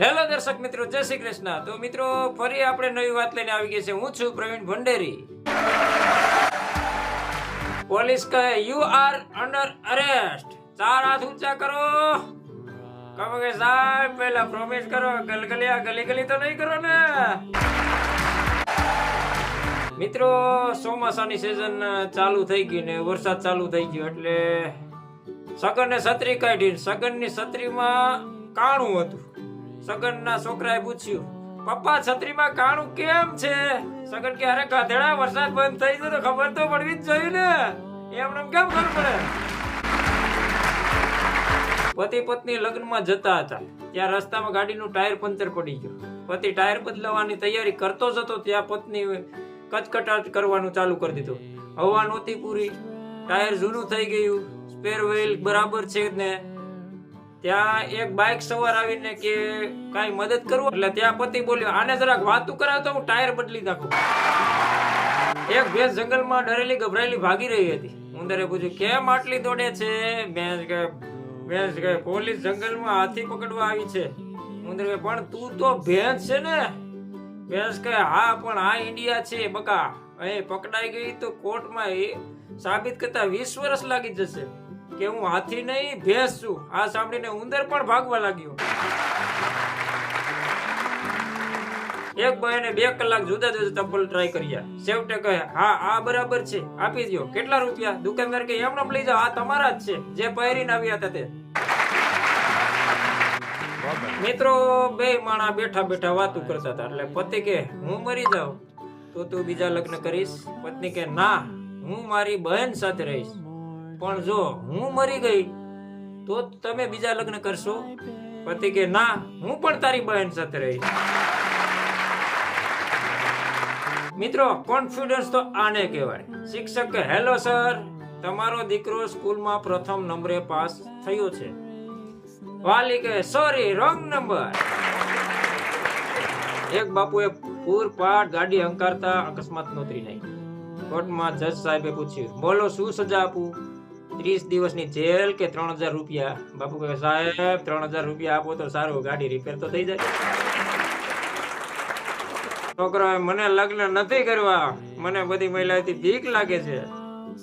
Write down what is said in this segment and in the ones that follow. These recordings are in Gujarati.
હેલો દર્શક મિત્રો, જય શ્રી કૃષ્ણ. તો મિત્રો, ફરી આપણે નવી વાત લઈને આવી ગઈ છે. હું છું પ્રવીણ ભંડેરી. પોલીસ કહે યુ આર અંડર અરેસ્ટ ચાર હાથ ઊંચા કરો. કહો કે, સાહેબ, પહેલા પ્રોમિસ કરો, ગલગલિયા ગલી ગલી તો નહીં કરો ને. મિત્રો, ચોમાસાની સિઝન ચાલુ થઈ ગઈ ને વરસાદ ચાલુ થઈ ગયો એટલે સગનને છત્રી કાઢી સગનની છત્રીમાં કાણું હતું. સગનના છોકરાએ પૂછ્યું, પપ્પા, છત્રીમાં કાણું કેમ છે? સગન કે અરે ગાધેડા, વરસાદ બંધ થઈ ગયો તો ખબર તો પડવી જ જોઈએ ને. એમને કેમ ખબર પડે? પતિ પત્ની લગ્નમાં જતા હતા. ત્યાં રસ્તામાં ગાડીનું ટાયર પંચર પડી ગયું. પતિ ટાયર બદલવાની તૈયારી કરતો જ હતો, ત્યાં પત્ની કચકટાટ કરવાનું ચાલુ કરી દીધું. હવા નહોતી પૂરી. ટાયર જૂનું થઈ ગયું. સ્પેર વ્હીલ બરાબર છે ને. ત્યાં એક બાઇક સવાર આવીને કે કાંઈ મદદ કરવું? એટલે ત્યાં પતિ બોલ્યો, આને જરાક વાતું કરાવ તો હું, ટાયર બદલી નાખું. એક ભેંસ જંગલમાં ડરેલી ગભરાયેલી ભાગી રહી હતી. ઉંદરે પૂછ્યું, કેમ આટલી દોડે છે? ભેંસ કે ભેંસ કે પોલીસ જંગલમાં હાથી પકડવા આવી છે. ઉંદર કે પણ તું તો ભેંસ છે ને? ભેંસ કે હા, પણ આ ઇન્ડિયા છે, બકા. અહીં પકડાઈ ગઈ તો કોર્ટમાં એ સાબિત કરતા વીસ વર્ષ લાગી જશે. કે હું હાથી નહીં, ભેંસ છું. આ સાંભળીને ઉંદર પણ ભાગવા લાગ્યો. એક બહેને બે કલાક જુદા જુદા ચપ્પલ ટ્રાય કર્યા. છેવટે કહે, હા, આ બરાબર છે. આપી દો કેટલા રૂપિયા? દુકાનદાર કે એમને લઈ જાઓ. આ તમારા જ છે. જે પહેરીને આવ્યા હતા તે. મિત્રો, બે માણા બેઠા બેઠા વાતું કરતા હતા. એટલે પતિ કે, હું મરી જાઉં. તો તું બીજા લગ્ન કરીશ? પત્ની કે, ના, હું મારી બહેન સાથે રહીશ. પણ જો હું મરી ગઈ, તો તમે બીજા લગ્ન કરશો? પતિ કે, ના, હું પણ તારી બહેન સાથે રહીશ. મિત્રો કોન્ફિડન્સ તો આને કહેવાય. શિક્ષક કે હેલો સર તમારો દીકરો સ્કૂલમાં પ્રથમ નંબરે પાસ થયો છે. વાલી કે સોરી રોંગ નંબર એક બાપુએ પૂરપાટ ગાડી હંકારતા અકસ્માત નોતરી નાખી. કોર્ટમાં જજ સાહેબે પૂછ્યું, બોલો, શું સજા આપું? ત્રીસ દિવસની જેલ કે ત્રણ હજાર રૂપિયા? બાપુ કહે, સાહેબ, ત્રણ હજાર રૂપિયા આપો તો સારું, ગાડી રિપેર તો થઈ જાય. છોકરો મને લગ્ન નથી કરવા. મને બધી મહિલાથી બીક લાગે છે.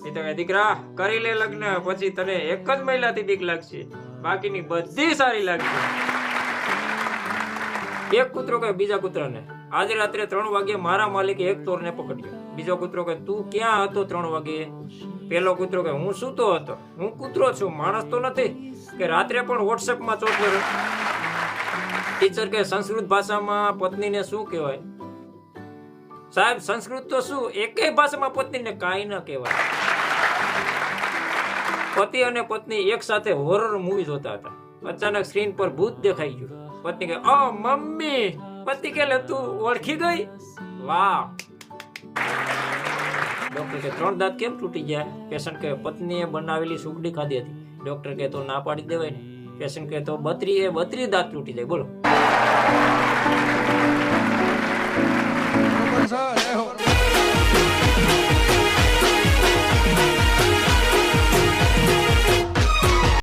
એ તો દીકરા, કરી લે લગ્ન, પછી તને એક જ મહિલાથી બીક લાગશે. બાકીની બધી સારી લાગશે. એક કૂતરો કહે, બીજા કૂતરાને. આજે રાત્રે ત્રણ વાગે મારા માલિકે એક ચોરને પકડ્યો. બીજો કૂતરો કે, તું ક્યાં હતો ત્રણ વાગે? પેલો કૂતરો કે, હું સૂતો હતો. હું કૂતરો છું, માણસ તો નથી. કે રાત્રે પણ વોટ્સએપમાં ચોટ્યો ટીચર કે, સંસ્કૃત ભાષામાં પત્નીને શું કહેવાય? સાહેબ, સંસ્કૃત તો શું? એકેય ભાષામાં પત્નીને કાંઈ ન કહેવાય. પતિ અને પત્ની એક સાથે હોરર મૂવી જોતા હતા. અચાનક સ્ક્રીન પર ભૂત દેખાઈ ગયું. પત્ની કે ઓ મમ્મી, પતિ કે લે, તું ઓળખી ગઈ? વાહ. ડોક્ટર કે ત્રણ દાંત કેમ તૂટી ગયા? પેશન્ટ કે પત્નીએ બનાવેલી સુગડી ખાધી હતી. ડૉક્ટર કે તો ના પાડી દેવાય ને. પેશન્ટ કે તો બત્રી એ બત્રી દાંત તૂટી જાય. બોલો.